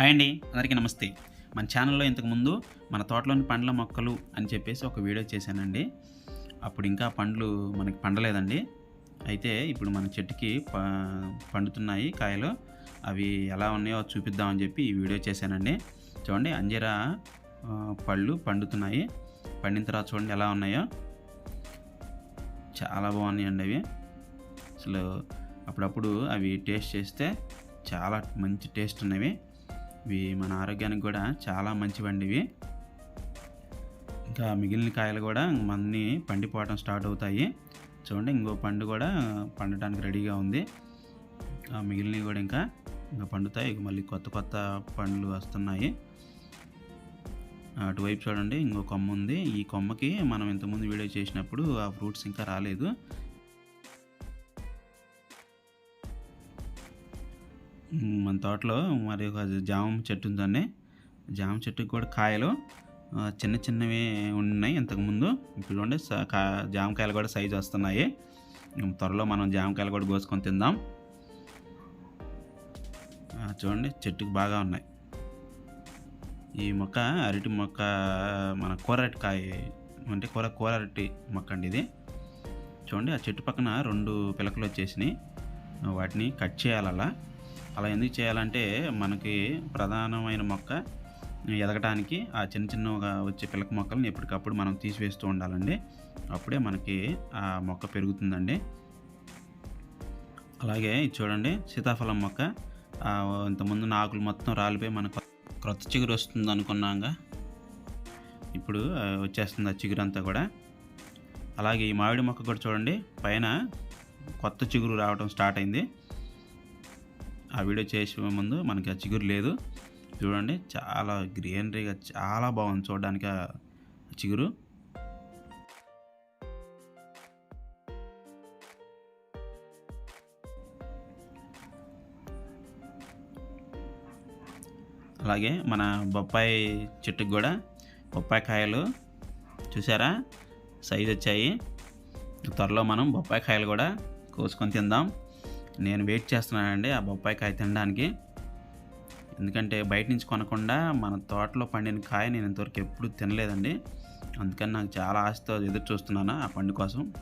Hi అండి అందరికీ నమస్తే. మన ఛానల్లో ఇంతకుముందు మన తోటలోని పండ్ల మొక్కలు అని చెప్పేసి ఒక వీడియో చేశానండి. అప్పుడు ఇంకా పండ్లు మనకి పండలేదండి. అయితే ఇప్పుడు మన చెట్టుకి ప పండుతున్నాయి కాయలు. అవి ఎలా ఉన్నాయో చూపిద్దామని చెప్పి ఈ వీడియో చేశానండి. చూడండి అంజీరా పళ్ళు పండుతున్నాయి. పండిన తర్వాత చూడండి ఎలా ఉన్నాయో. చాలా బాగున్నాయండి అవి. అసలు అప్పుడప్పుడు అవి టేస్ట్ చేస్తే చాలా మంచి టేస్ట్ ఉన్నవి. ఇవి మన ఆరోగ్యానికి కూడా చాలా మంచివండి ఇవి ఇంకా మిగిలిన కాయలు కూడా మన్ని పండిపోవడం స్టార్ట్ అవుతాయి. చూడండి ఇంకో పండు కూడా పండటానికి రెడీగా ఉంది. ఆ మిగిలినవి కూడా ఇంకా ఇంకా పండుతాయి. ఇక మళ్ళీ కొత్త కొత్త పండ్లు వస్తున్నాయి. అటువైపు చూడండి ఇంకో కొమ్మ ఉంది. ఈ కొమ్మకి మనం ఇంతకుముందు వీడియో చేసినప్పుడు ఆ ఫ్రూట్స్ ఇంకా రాలేదు. మన తోటలో మరి ఒక జామ చెట్టు ఉందండి. జామ చెట్టుకి కూడా కాయలు చిన్న చిన్నవి ఉన్నాయి ఇంతకుముందు. ఇప్పుడు జామకాయలు కూడా సైజు వస్తున్నాయి. త్వరలో మనం జామకాయలు కూడా కోసుకొని తిందాం. చూడండి చెట్టుకు బాగా ఉన్నాయి. ఈ మొక్క అరటి మొక్క మన కూర అరటి కాయ అంటే కూర కూర అరటి మొక్క అండి ఇది. చూడండి ఆ చెట్టు పక్కన రెండు పిలకలు వచ్చేసినాయి. వాటిని కట్ చేయాలి అలా ఎందుకు చేయాలంటే మనకి ప్రధానమైన మొక్క ఎదగటానికి ఆ చిన్న చిన్నగా వచ్చే పిలక మొక్కలను ఎప్పటికప్పుడు మనం తీసివేస్తూ ఉండాలండి. అప్పుడే మనకి ఆ మొక్క పెరుగుతుందండి. అలాగే చూడండి సీతాఫలం మొక్క. ఇంతకుముందు ఆకులు మొత్తం రాలిపోయి మనకు క్రొత్త చిగురు వస్తుంది అనుకున్నాగా. ఇప్పుడు వచ్చేస్తుంది ఆ చిగురు అంతా కూడా. అలాగే ఈ మామిడి మొక్క కూడా చూడండి పైన కొత్త చిగురు రావడం స్టార్ట్ అయింది. ఆ వీడియో చేసే ముందు మనకి ఆ చిగురు లేదు. చూడండి చాలా గ్రీనరీగా చాలా బాగుంది చూడడానికి ఆ చిగురు. అలాగే మన బొప్పాయి చెట్టుకు కూడా బొప్పాయి కాయలు. చూసారా? సైజు వచ్చాయి. త్వరలో మనం బొప్పాయి కాయలు కూడా కోసుకొని తిందాం. నేను వెయిట్ చేస్తున్నానండి ఆ బొప్పాయి కాయ తినడానికి. ఎందుకంటే బయట నుంచి కొనకుండా మన తోటలో పండిన కాయ నేను ఇంతవరకు ఎప్పుడు తినలేదండి. అందుకని నాకు చాలా ఆశతో ఎదురు చూస్తున్నాను ఆ పండు కోసం.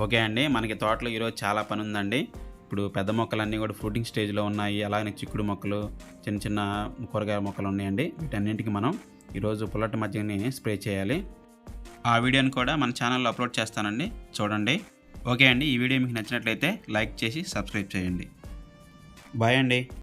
ఓకే అండి మనకి తోటలో ఈరోజు చాలా పని ఉందండి. ఇప్పుడు పెద్ద మొక్కలన్నీ కూడా ఫ్రూటింగ్ స్టేజ్లో ఉన్నాయి. అలాగే చిక్కుడు మొక్కలు చిన్న చిన్న కూరగాయ మొక్కలు ఉన్నాయండి. వీటన్నింటికి మనం ఈరోజు పుల్లటి మధ్యని స్ప్రే చేయాలి. ఆ వీడియోని కూడా మన ఛానల్లో అప్లోడ్ చేస్తానండి. చూడండి. ఓకే అండి ఈ వీడియో మీకు నచ్చినట్లయితే లైక్ చేసి సబ్స్క్రైబ్ చేయండి. బాయ్ అండి.